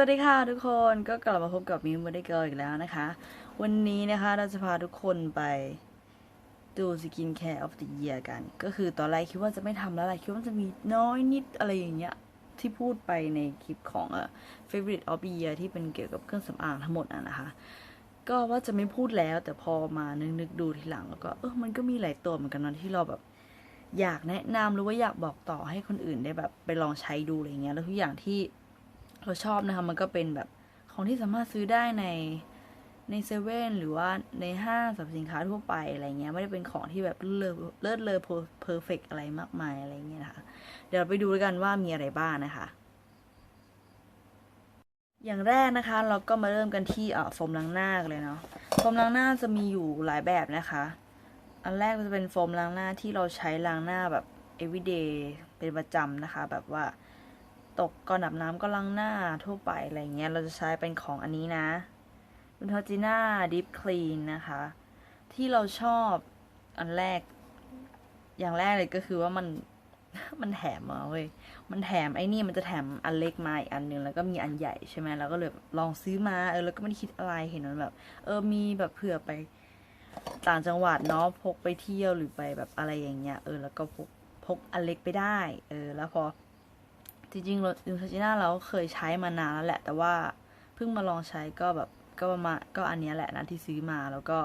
วัสดีค่ะทุกคนก็กลับมาพบกับมิวมาได้เกิลอีกแล้วนะคะ วันนี้นะคะเราจะพาทุกคนไปดูสกินแคร์ of the year กัน ก็คือตอนแรกคิดว่าจะไม่ทำแล้วแหละคิดว่าจะมีน้อยนิดอะไรอย่างเงี้ยที่พูดไปในคลิปของเอ่อ favorite of the year ที่เป็นเกี่ยวกับเครื่องสำอางทั้งหมดอะนะคะ ก็ว่าจะไม่พูดแล้วแต่พอมานึกๆดูทีหลังแล้วก็เออมันก็มีหลายตัวเหมือนกันนะที่เราแบบอยากแนะนำหรือว่าอยากบอกต่อให้คนอื่นได้แบบไปลองใช้ดูอะไรเงี้ยแล้วทุกอย่างที่ เราชอบนะคะ มันก็เป็นแบบของที่สามารถซื้อได้ในในเซเว่นหรือว่าในห้างสรรพสินค้าทั่วไปอะไรเงี้ยไม่ได้เป็นของที่แบบเลิศเลิศเลอเพอร์เฟกอะไรมากมายอะไรเงี้ยนะคะ เดี๋ยวไปดูกันว่ามีอะไรบ้างนะคะ อย่างแรกนะคะ เราก็มาเริ่มกันที่เอ่อโฟมล้างหน้าเลยเนาะโฟมล้างหน้าจะมีอยู่หลายแบบนะคะ อันแรกจะเป็นโฟมล้างหน้าที่เราใช้ล้างหน้าแบบ everyday เป็นประจำนะคะ แบบว่า ตกก่อนอาบน้ำก็ล้างหน้าทั่วไปอะไรเงี้ย เราจะใช้เป็นของอันนี้นะเป็นทอจิน่าดิฟคลีนนะคะ ที่เราชอบอันแรก อย่างแรกเลยก็คือว่ามันมันแถมมาเว้ย มันแถมไอ้นี่มันจะแถมอันเล็กมาอีกอันหนึงแล้วก็มีอันใหญ่ใช่ไหมแล้วก็เลยลองซื้อมาเออแล้วก็ไม่ได้คิดอะไรเห็นมันแบบ เออมีแบบเผื่อไปต่างจังหวัดเนาะพกไปเที่ยวหรือไปแบบอะไรอย่างเงี้ยเออแล้วก็พกพกอันเล็กไปได้ เออ แล้วพอ จริงๆรถยูทาจิน่าเราเคยใช้มานานแล้วแหละ แต่ว่าเพิ่งมาลองใช้ก็แบบก็ประมาณก็อันนี้แหละนะที่ซื้อมาแล้วก็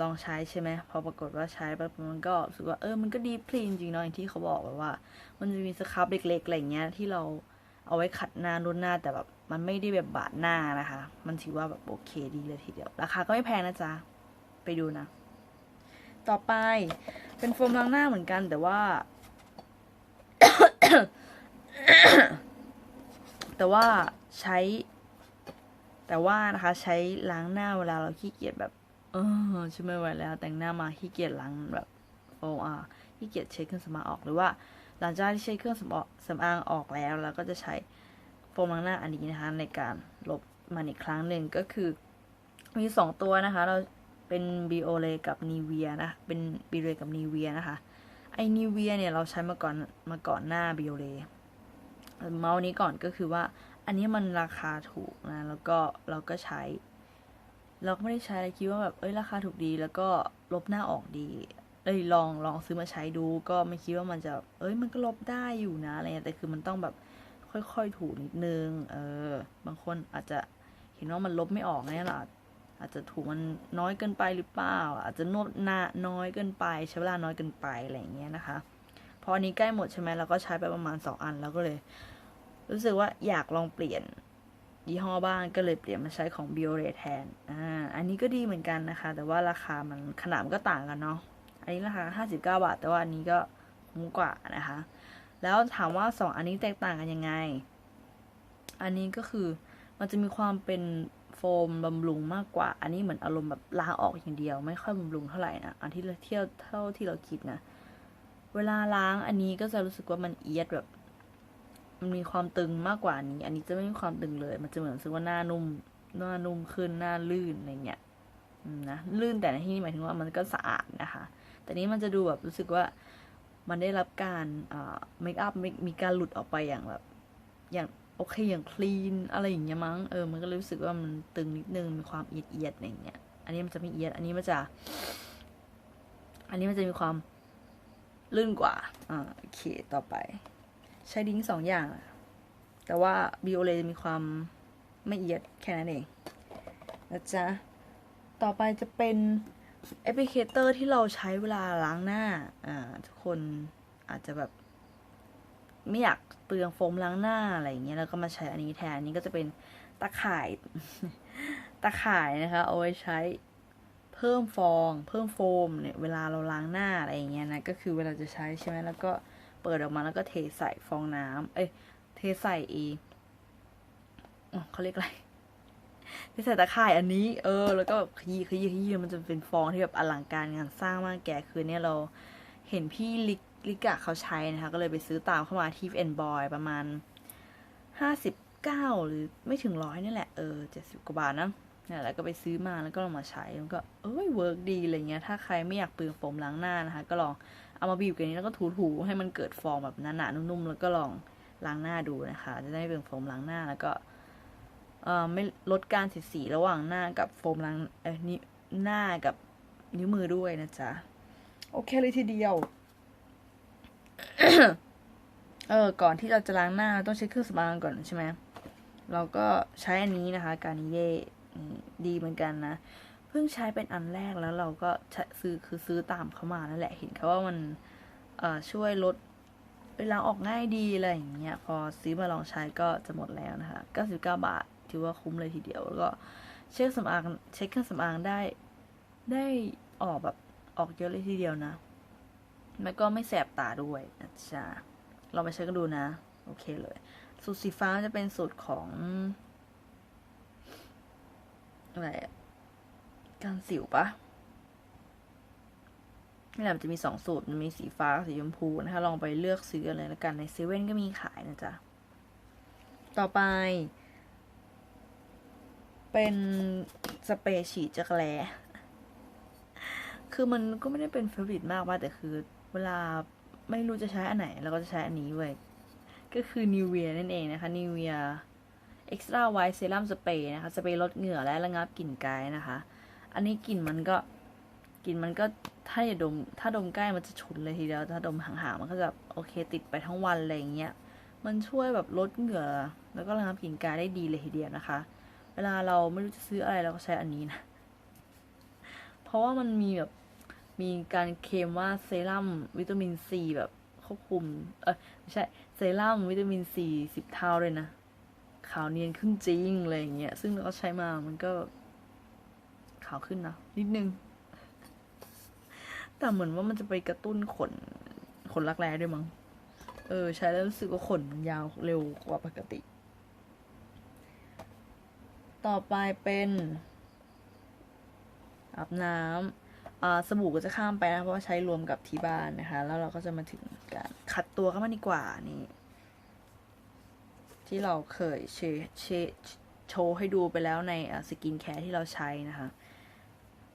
ลองใช้ใช่ไหมพอปรากฏว่าใช้แบบมันก็รู้สึกว่าเออมันก็ดีพลีนจริงๆเนาะอย่างที่เขาบอกแบบว่า มันจะมีสครับเล็กๆอะไรเงี้ยที่เราเอาไว้ขัดหน้ารุ่นหน้าแต่แบบมันไม่ได้แบบบาดหน้านะคะ มันถือว่าแบบโอเคดีเลยทีเดียว ราคาก็ไม่แพงนะจ๊ะ ไปดูนะ ต่อไปเป็นโฟมล้างหน้าเหมือนกันแต่ว่า แต่ว่าใช้ แต่ว่านะคะ ใช้ล้างหน้าเวลาเราขี้เกียจแบบ เออฉันไม่ไหวแล้ว แต่งหน้ามาขี้เกียจล้างแบบโฟมอะขี้เกียจเช็ดเครื่องสำอางออกหรือว่า หลังจากที่ใช้เครื่องสำอางสำอางออกแล้วเราก็จะใช้โฟมล้างหน้าอันนี้นะคะ ในการลบมันอีกครั้งหนึ่งก็คือ มีสองตัวนะคะ เราเป็นบีโอเลกับนีเวียนะ เป็นบีโอเลกับนีเวียนะคะ ไอนีเวียเนี่ยเราใช้มาก่อนมาก่อนหน้าบีโอเล เมาส์นี้ก่อนก็คือว่า อันนี้มันราคาถูกนะ แล้วก็เราก็ใช้ เราก็ไม่ได้ใช้อะไรคิดว่าแบบเอ้ยราคาถูกดี แล้วก็ลบหน้าออกดีเอ้ยลองลองซื้อมาใช้ดูก็ไม่คิดว่ามันจะ เอ้ยมันก็ลบได้อยู่นะอะไรเงี้ยแต่คือมันต้องแบบค่อยๆถูนิดนึง เออ บางคนอาจจะเห็นว่ามันลบไม่ออกเนี่ยหรออาจจะถูมันน้อยเกินไปหรือเปล่า อาจจะนวดหน้าน้อยเกินไปใช้เวลาน้อยเกินไปอะไรอย่างเงี้ยนะคะ พออันนี้ใกล้หมดใช่ไหมเราก็ใช้ไปประมาณสองอัน แล้วก็เลย รู้สึกว่าอยากลองเปลี่ยนยี่ห้อบ้างก็เลยเปลี่ยนมาใช้ของ b i o r e แทนอ่าอันนี้ก็ดีเหมือนกันนะคะ แต่ว่าราคามันขนาดมันก็ต่างกันเนาะอันนี้ราคาห้าสิบเก้าบาท แต่ว่าอันนี้ก็คุ้มกว่านะคะ แล้วถามว่าสองอันนี้แตกต่างกันยังไง อันนี้ก็คือมันจะมีความเป็นโฟมบำรุงมากกว่า อันนี้เหมือนอารมณ์แบบล้างออกอย่างเดียว ไม่ค่อยบำรุงเท่าไหร่นะ อันที่เราเที่ยวเท่าที่เราคิดนะ เวลาล้างอันนี้ก็จะรู้สึกว่ามันเอียดแบบ มันมีความตึงมากกว่านี้ อันนี้จะไม่มีความตึงเลย มันจะเหมือนรู้สึกว่าหน้านุ่ม หน้านุ่มขึ้นหน้าลื่นอะไรเงี้ยนะลื่นแต่ในที่นี้หมายถึงว่ามันก็สะอาดนะคะ แต่นี้มันจะดูแบบรู้สึกว่ามันได้รับการเมคอัพมีการหลุดออกไปอย่างแบบ อย่างโอเคอย่างคลีนอะไรอย่างเงี้ยมั้งเออมันก็เลยรู้สึกว่ามันตึงนิดนึงมีความเอียดเอียดอะไรเงี้ย อันนี้มันจะไม่เอียด อันนี้มันจะ อันนี้มันจะมีความ ลื่นกว่าอ่าโอเคต่อไป ใช้ดิ้งสองอย่าง แต่ว่าบิโอเลจะมีความไม่เอียดแค่นั้นเองนะจ๊ะต่อไปจะเป็นแอปพลิเคเตอร์ที่เราใช้เวลาล้างหน้าอ่าทุกคนอาจจะแบบไม่อยากเปลืองโฟมล้างหน้าอะไรอย่างเงี้ยแล้วก็มาใช้อันนี้แทนอันนี้ก็จะเป็นตะข่าย ตะข่ายนะคะ เอาไว้ใช้ เพิ่มฟอง เพิ่มโฟมเนี่ยเวลาเราล้างหน้าอะไรอย่างเงี้ยนะก็คือเวลาจะใช้ใช่ไหมแล้วก็เปิดออกมาแล้วก็เทใส่ฟองน้ำเอ้ยเทใส่อีอ๋อเขาเรียกอะไรเทใส่ตะข่ายอันนี้ เออ แล้วก็แบบขยี้ขยี้ขยี้มันจะเป็นฟองที่แบบอลังการงานสร้างมากแกคือเนี่ยเราเห็นพี่ลิกลิกะเขาใช้นะคะ ก็เลยไปซื้อตามเข้ามาที่แอนบอยประมาณห้าสิบเก้าหรือไม่ถึงร้อยนี่แหละ เออเจ็ดสิบกว่าบาทนะ เนี่ยแล้วก็ไปซื้อมาแล้วก็ลองมาใช้มันก็เอ้ยเวิร์กดีอะไรเงี้ยถ้าใครไม่อยากเปลืองโฟมล้างหน้านะคะ ก็ลองเอามาบีบกันนี้แล้วก็ถูๆให้มันเกิดฟองแบบหนาๆนุ่มๆแล้วก็ลองล้างหน้าดูนะคะ จะได้ไม่เปลืองโฟมล้างหน้าแล้วก็เอ่อไม่ลดการสีดสีระหว่างหน้ากับโฟมล้างเอ้ยนิ้วหน้ากับนิ้วมือด้วยนะจ๊ะโอเคเลยทีเดียว เออ ก่อนที่เราจะล้างหน้าต้องใช้เครื่องสำอางก่อนใช่ไหมเราก็ใช้อันนี้นะคะ การนิเย่ ดีเหมือนกันนะ เพิ่งใช้เป็นอันแรกแล้วเราก็ซื้อคือซื้อตามเขามานั่นแหละเห็นเขาว่ามันช่วยลดเวลาออกง่ายดีอะไรอย่างเงี้ยพอซื้อมาลองใช้ก็จะหมดแล้วนะคะ99 บาทถือว่าคุ้มเลยทีเดียว แล้วก็เช็คสำอางเช็คเครื่องสำอางได้ได้ออกแบบออกเยอะเลยทีเดียวนะแล้วก็ไม่แสบตาด้วยนะจ๊ะลองไปใช้กันดูนะ โอเคเลย สูตรสีฟ้าจะเป็นสูตรของ อะไรการสิวปะนี่แหละมันจะมีสองสูตร มันมีสีฟ้าสีชมพูนะคะ ลองไปเลือกซื้อเลยแล้วกันในเซเว่นก็มีขายนะจ๊ะ ต่อไป เป็นสเปรย์ฉีดจักรแลคือมันก็ไม่ได้เป็นเฟรนด์มากว่าแต่คือเวลาไม่รู้จะใช้อันไหนเราก็จะใช้อันนี้เว้ย ก็คือ Nivea นั่นเองนะคะ Nivea Extra White Serum Spray นะคะสเปรย์ลดเหงื่อและระงับกลิ่นกายนะคะ อันนี้กลิ่นมันก็กลิ่นมันก็ถ้าอย่าดม ถ้าดมใกล้มันจะฉุนเลยทีเดียว ถ้าดมห่างๆมันก็จะโอเคติดไปทั้งวันอะไรอย่างเงี้ย มันช่วยแบบลดเหงื่อ แล้วก็ระงับกลิ่นกายได้ดีเลยทีเดียวนะคะ เวลาเราไม่รู้จะซื้ออะไรเราก็ใช้อันนี้นะ เพราะว่ามันมีแบบมีการเคลมว่าเซรั่มวิตามินซีแบบควบคุม เออไม่ใช่ เซรั่มวิตามินซีสิบเท่าเลยนะ ขาวเนียนขึ้นจริงอะไรอย่างเงี้ย ซึ่งเราก็ใช้มามันก็ ขาวขึ้นนะนิดนึง แต่เหมือนว่ามันจะไปกระตุ้นขน ขนรักแร้ด้วยมั้ง เออ ใช้แล้วรู้สึกว่าขนมันยาวเร็วกว่าปกติ ต่อไปเป็นอาบน้ำอาสบู่ก็จะข้ามไปนะ เพราะว่าใช้รวมกับที่บ้านนะคะ แล้วเราก็จะมาถึงการขัดตัวกันมาดีกว่านี่ ที่เราเคยเชเชโชว์ให้ดูไปแล้วในสกินแคร์ที่เราใช้นะคะ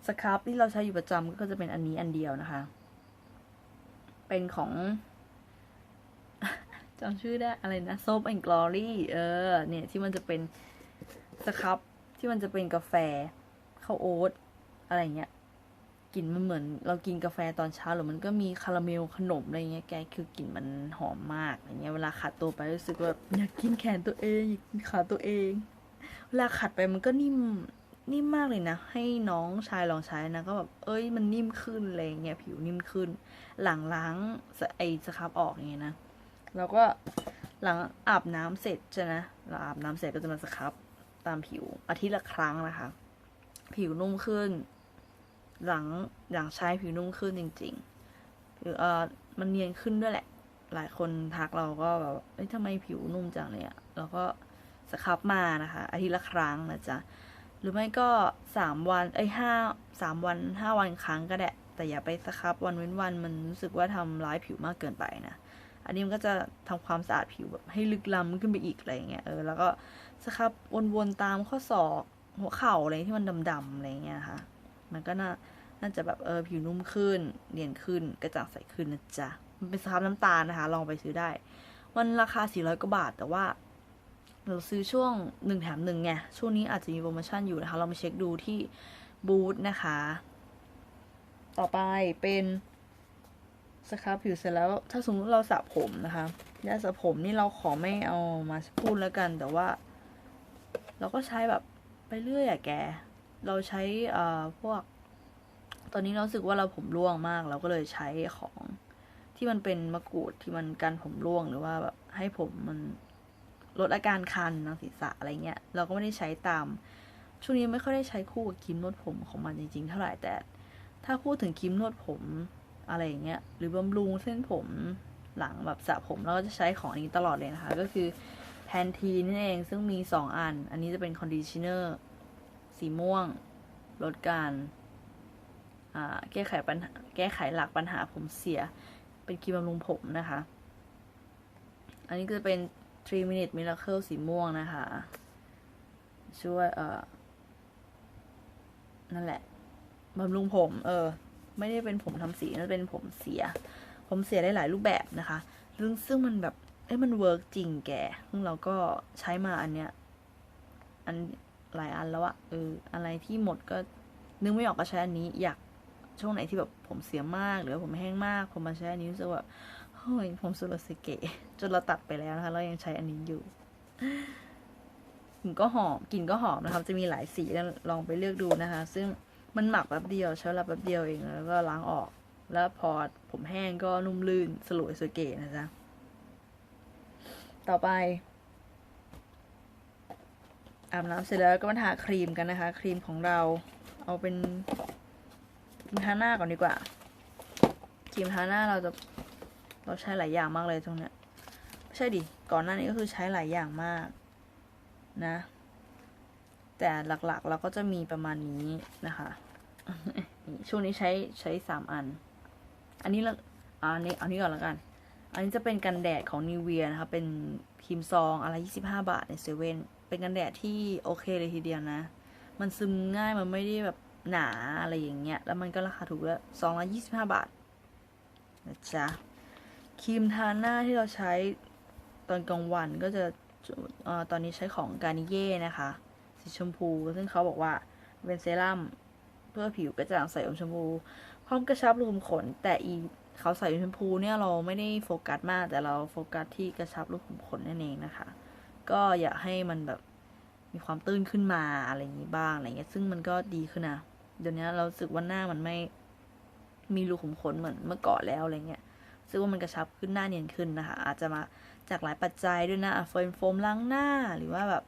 สครับที่เราใช้อยู่ประจำก็จะเป็นอันนี้อันเดียวนะคะ เป็นของจำชื่อได้อะไรนะ Soap and Glory เออ เนี่ยที่มันจะเป็นสครับที่มันจะเป็นกาแฟข้าวโอ๊ตอะไรเงี้ย กลิ่นมันเหมือน เรากินกาแฟตอนเช้าหรือมันก็มีคาราเมลขนมอะไรเงี้ยแกคือกลิ่นมันหอมมากอย่างเงี้ยเวลาขัดตัวไปรู้สึกว่าอยากกินแขนตัวเองอยากกินขาตัวเอง เวลาขัดไปมันก็นิ่มนิ่มมากเลยนะ ให้น้องชายลองใช้นะก็แบบเอ้ยมันนิ่มขึ้นอะไรเงี้ยผิวนิ่มขึ้น หลังล้างไอสครับออกอย่างเงี้ยนะแล้วก็หลังอาบน้ำเสร็จใช่ไหมเราอาบน้ำเสร็จก็จะมาสครับตามผิวอาทิตย์ละครั้งนะคะ ผิวนุ่มขึ้น หลังหลังใช้ผิวนุ่มขึ้นจริงๆคือเออมันเนียนขึ้นด้วยแหละ หลายคนทักเราก็แบบเอ้ยทำไมผิวนุ่มจังเลยอะแล้วก็สครับมานะคะ อาทิตย์ละครั้งนะจ๊ะหรือไม่ก็สามวันเอ้ยห้าสามวันห้าวันครั้งก็ได้แต่อย่าไปสครับวันเว้นวันมันรู้สึกว่าทำร้ายผิวมากเกินไปนะอันนี้มันก็จะทำความสะอาดผิวแบบให้ลึกล้ำขึ้นไปอีกอะไรเงี้ยเออแล้วก็สครับวนๆตามข้อศอกหัวเข่าอะไรที่มันดำๆอะไรเงี้ยค่ะ มันก็น่า น่าจะแบบเออผิวนุ่มขึ้นเนียนขึ้นกระจ่างใสขึ้นนะจ๊ะมันเป็นสครับน้ำตาลนะคะ ลองไปซื้อได้ มันราคา 400 กว่าบาท แต่ว่าเราซื้อช่วงหนึ่งแถมหนึ่งไงช่วงนี้อาจจะมีโปรโมชั่นอยู่นะคะ เรามาเช็คดูที่บูธนะคะ ต่อไปเป็นสครับผิวเสร็จแล้ว ถ้าสมมติเราสระผมนะคะยาสระผมนี่เราขอไม่เอามาพูดแล้วกัน แต่ว่า เราก็ใช้แบบไปเรื่อยอะแก เราใช้เอ่อพวก ตอนนี้เราสึกว่าเราผมร่วงมาก เราก็เลยใช้ของที่มันเป็นมะกรูดที่มันกันผมร่วงหรือว่าแบบให้ผมมันลดอาการคันทางศีรษะอะไรเงี้ย เราก็ไม่ได้ใช้ตาม ช่วงนี้ไม่ค่อยได้ใช้คู่กับครีมนวดผมของมันจริงๆ เท่าไหร่แต่ ถ้าพูดถึงครีมนวดผมอะไรอย่างเงี้ยหรือบำรุงเส้นผมหลังแบบสระผมเราก็จะใช้ของนี้ตลอดเลยนะคะ ก็คือแพนทีนั่นเองซึ่งมีสองอัน อันนี้จะเป็นคอนดิชเนอร์สีม่วง ลดการ แก้ไขปัญหาแก้ไขหลักปัญหาผมเสีย เป็นครีมบำรุงผมนะคะ อันนี้ก็จะเป็น 3 minute miracle สีม่วงนะคะ ช่วยเออนั่นแหละบำรุงผม เออ ไม่ได้เป็นผมทำสีนั่นเป็นผมเสีย ผมเสียได้หลายรูปแบบนะคะซึ่งซึ่งมันแบบเอ้ยมันเวิร์กจริงแกซึ่งเราก็ใช้มาอันเนี้ย อันหลายอันแล้วอะเออ อะไรที่หมดก็นึกไม่ออกก็ใช้อันนี้ อยาก ช่วงไหนที่แบบผมเสียมากหรือผมแห้งมาก ผมมาใช้อันนี้รู้สึกว่าเฮ้ยผมสุรสเกะจนเราตัดไปแล้วนะคะเรายังใช้อันนี้อยู่กลิ่นก็หอมกลิ่นก็หอมนะครับ จะมีหลายสีลองไปเลือกดูนะคะ ซึ่งมันหมักแป๊บเดียวใช้เวลาแป๊บเดียวเองแล้วก็ล้างออก แล้วพอผมแห้งก็นุ่มลื่นสลวยสวยเก๋นะจ๊ะต่อไปอาบน้ำเสร็จแล้วก็มาทาครีมกันนะคะ ครีมของเราเอาเป็น ทาหน้าก่อนดีกว่าครีมทาหน้าเราจะเราใช้หลายอย่างมากเลยตรงเนี้ยไม่ใช่ดิก่อนหน้านี้ก็คือใช้หลายอย่างมากนะ แต่หลักๆเราก็จะมีประมาณนี้นะคะช่วงนี้ใช้ใช้สามอัน อันนี้ละอันนี้เอานี้ก่อนแล้วกัน อันนี้จะเป็นกันแดดของนิเวียนะคะ เป็นครีมซองอะไรยี่สิบห้าบาทในเซเว่นเป็นกันแดดที่โอเคเลยทีเดียวนะ มันซึมง่ายมันไม่ได้แบบ หนาอะไรอย่างเงี้ย แล้วมันก็ราคาถูกด้วยซองละยี่สิบห้าบาทนะจ๊ะครีมทาหน้าที่เราใช้ตอนกลางวันก็จะอตอนนี้ใช้ของการนิเย่นะคะ สีชมพู ซึ่งเขาบอกว่าเป็นเซรั่มเพื่อผิวกระจ่างใสอมชมพูพร้อมกระชับรูขุมขน แต่อีเขาใส่ชมพูเนี่ยเราไม่ได้โฟกัสมาก แต่เราโฟกัสที่กระชับรูขุมขนนั่นเองนะคะ ก็อยากให้มันแบบมีความตื้นขึ้นมาอะไรอย่างนี้บ้างอะไรเงี้ยซึ่งมันก็ดีขึ้นนะ เดี๋ยวนี้เราสึกว่าหน้ามันไม่มีรูขุมขนเหมือนเมื่อก่อนแล้วอะไรเงี้ยซึ่งว่ามันกระชับขึ้นหน้าเนียนขึ้นนะคะ อาจจะมาจากหลายปัจจัยด้วยนะโฟมโฟมล้างหน้าหรือว่าแบบ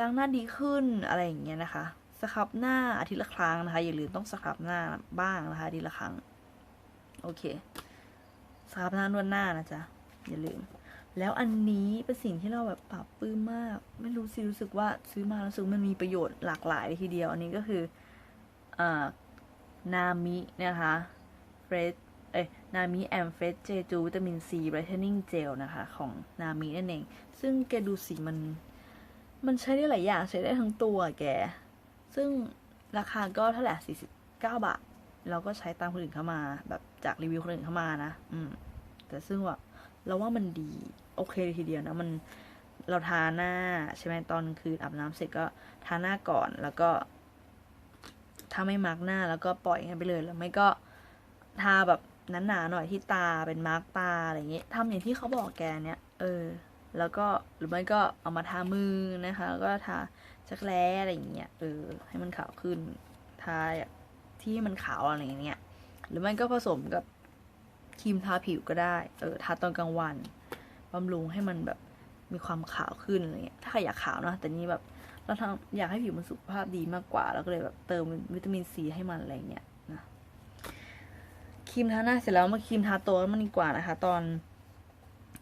ล้างหน้าดีขึ้นอะไรอย่างเงี้ยนะคะสครับหน้าอาทิตย์ละครั้งนะคะ อย่าลืมต้องสครับหน้าบ้างนะคะอาทิตย์ละครั้ง โอเคสครับหน้านวดหน้านะจ๊ะอย่าลืม แล้วอันนี้เป็นสิ่งที่เราแบบปรับปื้มมาก ไม่รู้สิรู้สึกว่าซื้อมาแล้วรู้สึกมันมีประโยชน์หลากหลายเลยทีเดียว อันนี้ก็คือ นามินะคะเฟรชเอ้นามิแอมเฟรชเจจูวิตามินซีไบรเทนนิ่งเจลนะคะ ของนามินั่นเอง ซึ่งแกดูสิมัน มันใช้ได้หลายอย่าง ใช้ได้ทั้งตัวแก ซึ่งราคาก็เท่าไหร่สี่สิบเก้าบาท เราก็ใช้ตามคนอื่นเข้ามา แบบจากรีวิวคนอื่นเข้ามานะ อืม แต่ซึ่งว่าเราว่ามันดี โอเคเลยทีเดียวนะ มันเราทาหน้า ใช่ไหมตอนคืนอาบน้ำเสร็จก็ทาหน้าก่อนแล้วก็ ถ้าไม่มาร์กหน้าแล้วก็ปล่อยกันไปเลยแล้วไม่ก็ทาแบบหนาๆหน่อยที่ตาเป็นมาร์กตาอะไรอย่างเงี้ยทำอย่างที่เขาบอกแกเนี่ยเออ แล้วก็หรือไม่ก็เอามาทามือนะคะ ก็ทาจักแร้อะไรอย่างเงี้ยเออให้มันขาวขึ้นทาที่มันขาวอะไรอย่างเงี้ย หรือไม่ก็ผสมกับครีมทาผิวก็ได้ เออ ทาตอนกลางวันบำรุงให้มันแบบมีความขาวขึ้นอะไรเงี้ย ถ้าใครอยากขาวนะ แต่นี้แบบ เราทำอยากให้ผิวมันสุขภาพดีมากกว่าเราก็เลยแบบเติมวิตามินซีให้มันอะไรเงี้ยนะครีมทาหน้าเสร็จแล้วมาครีมทาตัวมันดีกว่านะคะ ตอน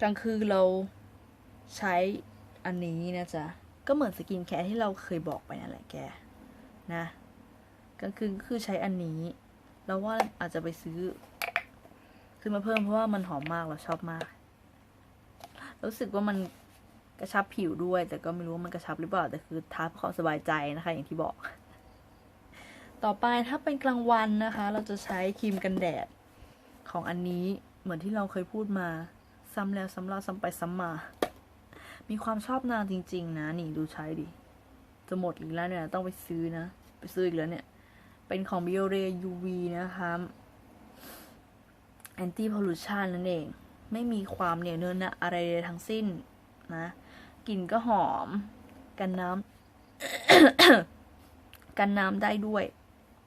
กลางคืนเราใช้อันนี้นะจ๊ะก็เหมือนสกินแคร์ที่เราเคยบอกไปนั่นแหละแกนะกลางคืนก็คือใช้อันนี้ แล้วว่าอาจจะไปซื้อซื้อมาเพิ่มเพราะว่ามันหอมมากเราชอบมาก รู้สึกว่ามัน กระชับผิวด้วย แต่ก็ไม่รู้ว่ามันกระชับหรือเปล่า แต่คือทาเพื่อความสบายใจนะคะ อย่างที่บอก ต่อไปถ้าเป็นกลางวันนะคะ เราจะใช้ครีมกันแดด ของอันนี้เหมือนที่เราเคยพูดมา ซ้ำแล้วซ้ำเล่าซ้ำไปซ้ำมา มีความชอบนางจริง ๆ นะ นี่ดูใช้ดิ จะหมดอีกแล้วเนี่ย ต้องไปซื้อนะ ไปซื้ออีกแล้วเนี่ย เป็นของ b i o r e UV นะคะ anti pollution นั่นเอง ไม่มีความเหนียวเนินนะอะไรเลยทั้งสิ้นนะ กลิ่นก็หอม กันน้ำกันน้ำได้ด้วย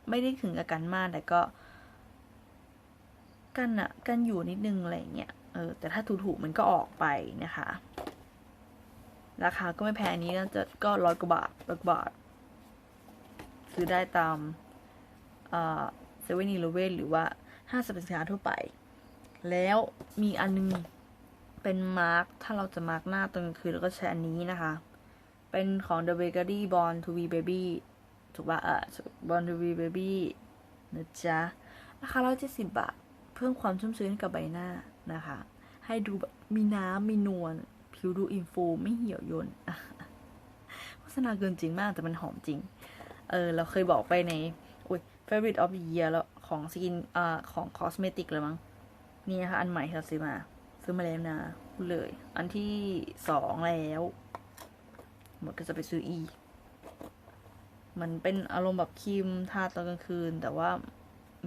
ไม่ได้ถึงกับกันมากแต่ก็ กันอะกันอยู่นิดนึงอะไรเงี้ยเออแต่ถ้าถูกๆมันก็ออกไปนะคะ ราคาก็ไม่แพงนี้น่าจะก็ร้อยกว่าบาทร้อยกว่าบาทซื้อได้ตามเซเว่นอีเลเวนหรือว่าห้างสรรพสินค้าทั่วไป แล้วมีอันนึง เป็นมาร์กถ้าเราจะมาร์กหน้าตอนกลางคืนเราก็ใช้อันนี้นะคะ เป็นของ The Bakery Born to be Baby ถูกป่ะเออ Born to be Baby นะจ๊ะ ราคาร้อยเจ็ดสิบบาท เพิ่มความชุ่มชื้นกับใบหน้านะคะ ให้ดูแบบมีน้ำมีนวล ผิวดูอิ่มฟูไม่เหี่ยวย่นโฆษณาเกินจริงมากแต่มันหอมจริง เออ เราเคยบอกไปในอุ้ย favorite of the year แล้วของสกินอ่าของคอสเมติกเลยมั้ง นี่นะคะอันใหม่ที่เราซื้อมา ซื้อมาแล้วนะพูดเลย อันที่สองแล้ว หมดก็จะไปซื้ออีก มันเป็นอารมณ์แบบครีมทาตอนกลางคืน แต่ว่า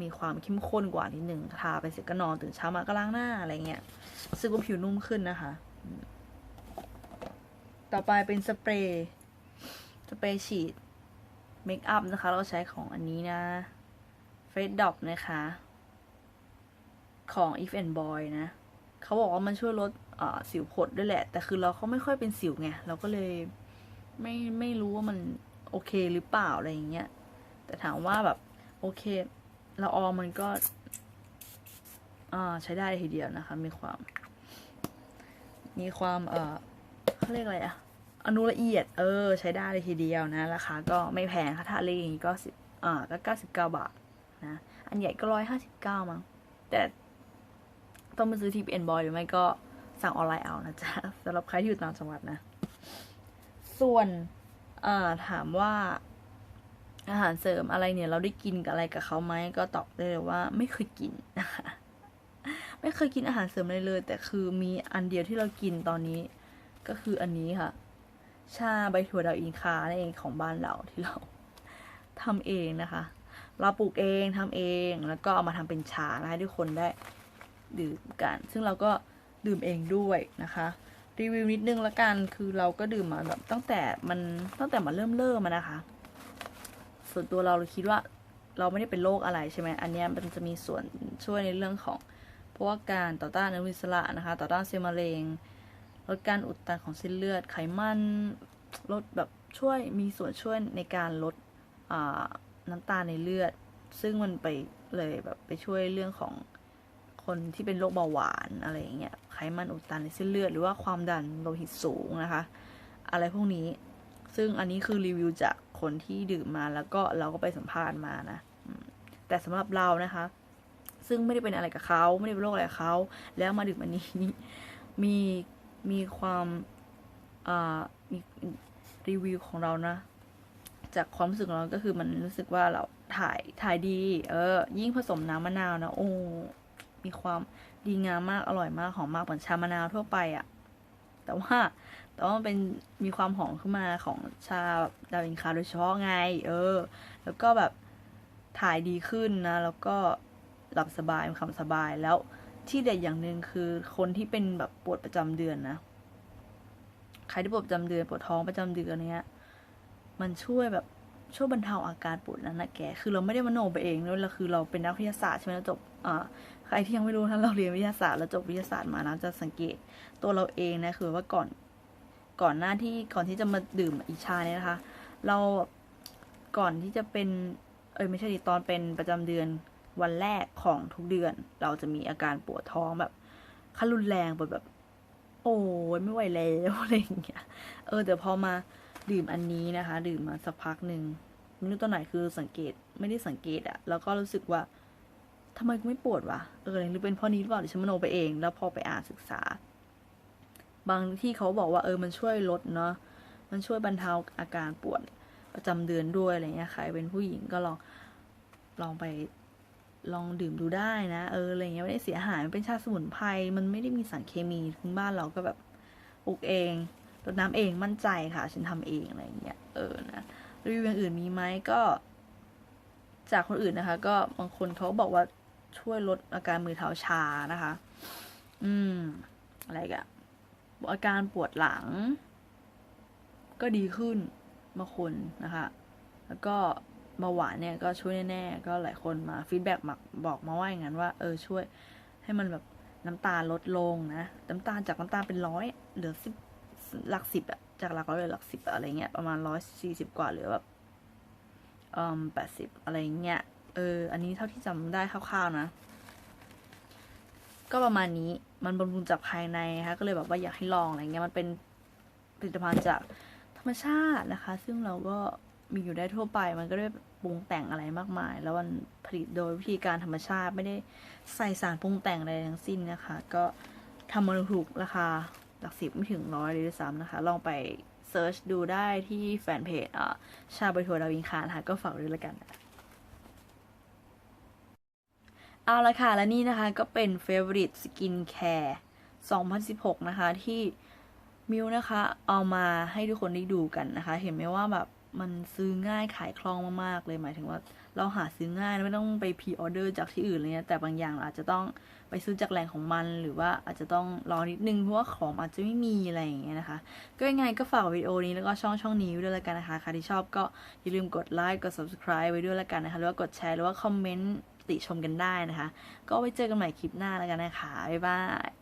มีความเข้มข้นกว่านิดหนึ่งทาไปเสร็จก็นอนตื่นเช้ามาก็ล้างหน้าอะไรเงี้ยรู้สึกว่าผิวนุ่มขึ้นนะคะ ต่อไปเป็นสเปรย์สเปรย์ฉีดเมคอัพนะคะ เราใช้ของอันนี้นะเฟรดดอปนะคะ ของ If and Boy นะ เขาบอกว่ามันช่วยลดสิวผดด้วยแหละ แต่คือเราเขาไม่ค่อยเป็นสิวไงเราก็เลยไม่ไม่รู้ว่ามันโอเคหรือเปล่าอะไรอย่างเงี้ยแต่ถามว่าแบบโอเคละอองมันก็ใช้ได้ทีเดียวนะคะ มีความ มีความเออเขาเรียกอะไรอะอนุละเอียด เออ ใช้ได้เลยทีเดียวนะ ราคาก็ไม่แพงค่ะถ้าเล็กอย่างนี้ก็สิบอ่าก็เก้าสิบเก้าบาทนะ อันใหญ่ก็ร้อยห้าสิบเก้ามั้งแต่ ต้องมาซื้อที่เอ็นบอยหรือไม่ก็สั่งออนไลน์เอานะจ๊ะสำหรับใครที่อยู่ต่างจังหวัดนะ ส่วนถามว่าอาหารเสริมอะไรเนี่ย เราได้กินกับอะไรกับเขาไหมก็ตอบได้เลยว่า ไม่เคยกินนะคะไม่เคยกินอาหารเสริมอะไรเลย แต่คือมีอันเดียวที่เรากินตอนนี้ ก็คืออันนี้ค่ะ ชาใบถั่วดาวอินคานั่นเองของบ้านเราที่เราทำเองนะคะ เราปลูกเองทำเองแล้วก็เอามาทำเป็นชานะให้ทุกคนได้ ดื่มกัน ซึ่งเราก็ดื่มเองด้วยนะคะ รีวิวนิดนึงละกันคือเราก็ดื่มมาแบบตั้งแต่มันตั้งแต่มันเริ่มเริ่มมานะคะ ส่วนตัวเราเราคิดว่าเราไม่ได้เป็นโรคอะไรใช่ไหมอันนี้มันจะมีส่วนช่วยในเรื่องของพวกการต่อต้านอนุมูลอิสระนะคะ ต่อต้านเซลล์มะเร็งลดการอุดตันของเส้นเลือดไขมันลดแบบช่วยมีส่วนช่วยในการลดน้ำตาลในเลือด ซึ่งมันไปเลยแบบไปช่วยเรื่องของ คนที่เป็นโรคเบาหวานอะไรอย่างเงี้ยไขมันอุดตันในเส้นเลือดหรือว่าความดันโลหิตสูงนะคะ อะไรพวกนี้ ซึ่งอันนี้คือรีวิวจากคนที่ดื่มมาแล้วก็เราก็ไปสัมภาษณ์มานะแต่สำหรับเรานะคะ ซึ่งไม่ได้เป็นอะไรกับเขาไม่ได้เป็นโรคอะไรกับเขาแล้วมาดื่มอันนี้มีมีความอ่ามีรีวิวของเรานะ จากความรู้สึกของเราก็คือมันรู้สึกว่าเราถ่ายถ่ายดี เออ ยิ่งผสมน้ำมะนาวนะ โอ้ มีความดีงามมากอร่อยมากหอมมากเหมือนชามะนาวทั่วไปอะแต่ว่าแต่ว่ามันเป็นมีความหอมขึ้นมาของชาแบบดาวินคาโดยเฉพาะไง เออ แล้วก็แบบถ่ายดีขึ้นนะ แล้วก็หลับสบายมีความสบายแล้วที่เด็ดอย่างหนึ่งคือคนที่เป็นแบบปวดประจำเดือนนะใครที่ปวดประจำเดือนปวดท้องประจำเดือนเนี้ย มันช่วยแบบช่วยบรรเทาอาการปวดนั้นนะแก คือเราไม่ได้มโนไปเองด้วยเราคือเราเป็นนักวิทยาศาสตร์ใช่ไหมเราจบอ่า รที่ยังไม่รู้ถ้าเราเรียนวิทยาศาสตร์แล้วจบวิทยาศาสตร์มานะจะสังเกตตัวเราเองนะคือว่าก่อนก่อนหน้าที่ก่อนที่จะมาดื่มอิชาเนี่ยนะคะ เราก่อนที่จะเป็น เอ้ยไม่ใช่ดิตอนเป็นประจำเดือนวันแรกของทุกเดือน เราจะมีอาการปวดท้องแบบขั้นรุนแรงปวดแบบ โอ้ยไม่ไหวแล้วอะไรอย่างเงี้ยเออแต่พอมาดื่มอันนี้นะคะ ดื่มมาสักพักหนึ่งไม่รู้ตอนไหนคือสังเกตไม่ได้สังเกตอะแล้วก็รู้สึกว่า ทำไมกูไม่ปวดวะเออหรือเป็นเพราะนี้หรือเปล่าหรือฉันมโนไปเอง แล้วพอไปอ่านศึกษา บางที่เขาบอกว่าเออมันช่วยลดเนาะมันช่วยบรรเทาอาการปวดประจำเดือนด้วยอะไรเงี้ยใครเป็นผู้หญิงก็ลองลองไปลองดื่มดูได้นะเอออะไรเงี้ยไม่ได้เสียหายมันเป็นชาสมุนไพรมันไม่ได้มีสารเคมีทั้งบ้านเราก็แบบปลูกเองรดน้ำเองมั่นใจค่ะ ฉันทำเองอะไรเงี้ยเออนะรีวิวอย่างอื่นมีไหมก็ จากคนอื่นนะคะ ก็บางคนเขาบอกว่า ช่วยลดอาการมือเท้าชานะคะ อืม อะไรกันอาการปวดหลัง ก็ดีขึ้นบางคนนะคะ แล้วก็เบาหวานเนี่ยก็ช่วยแน่ๆ ก็หลายคนมาฟีดแบ็กมาบอกมาว่าอย่างนั้นว่า เออช่วยให้มันแบบน้ำตาลลดลงนะน้ำตาลจากน้ำตาลเป็นร้อยเหลือสิบหลักสิบอะจากหลักร้อยเหลือหลักสิบอะอะไรเงี้ยประมาณร้อยสี่สิบกว่าเหลือแบบเอ่อแปดสิบอะไรเงี้ย เออ อันนี้เท่าที่จำได้คร่าวๆนะ ก็ประมาณนี้ มันบำรุงจากภายในนะคะก็เลยแบบว่าอยากให้ลองอะไรเงี้ย มันเป็นผลิตภัณฑ์จากธรรมชาตินะคะ ซึ่งเราก็มีอยู่ได้ทั่วไป มันก็ได้ปรุงแต่งอะไรมากมาย แล้วมันผลิตโดยวิธีการธรรมชาติไม่ได้ใส่สารปรุงแต่งอะไรทั้งสิ้นนะคะ ก็ทำมาถูกราคาหลักสิบไม่ถึงร้อยเลยด้วยซ้ำนะคะ ลองไปเซิร์ชดูได้ที่แฟนเพจอ่าชาใบถั่วดาวินคานะคะก็ฝากด้วยละกันนะ เอาละค่ะ และนี่นะคะก็เป็น Favorite Skin Care 2016 นะคะ ที่มิวนะคะ เอามาให้ทุกคนได้ดูกันนะคะ เห็นไหมว่าแบบมันซื้อง่ายขายคล่องมากๆ เลยหมายถึงว่าเราหาซื้อง่ายไม่ต้องไปพรีออเดอร์จากที่อื่นเลยแต่บางอย่างเราอาจจะต้องไปซื้อจากแหล่งของมันหรือว่าอาจจะต้องรอนิดนึงเพราะว่าของอาจจะไม่มีอะไรอย่างเงี้ยนะคะ ก็ยังไงก็ฝากวิดีโอนี้แล้วก็ช่องช่องนี้ไว้ด้วยแล้วกันนะคะใครที่ชอบก็อย่าลืมกดไลค์กด subscribe ไว้ด้วยแล้วกันนะคะหรือว่ากดแชร์หรือว่าคอมเมนต์ ติชมกันได้นะคะ ก็ไว้เจอกันใหม่คลิปหน้าแล้วกันนะคะ บ๊ายบาย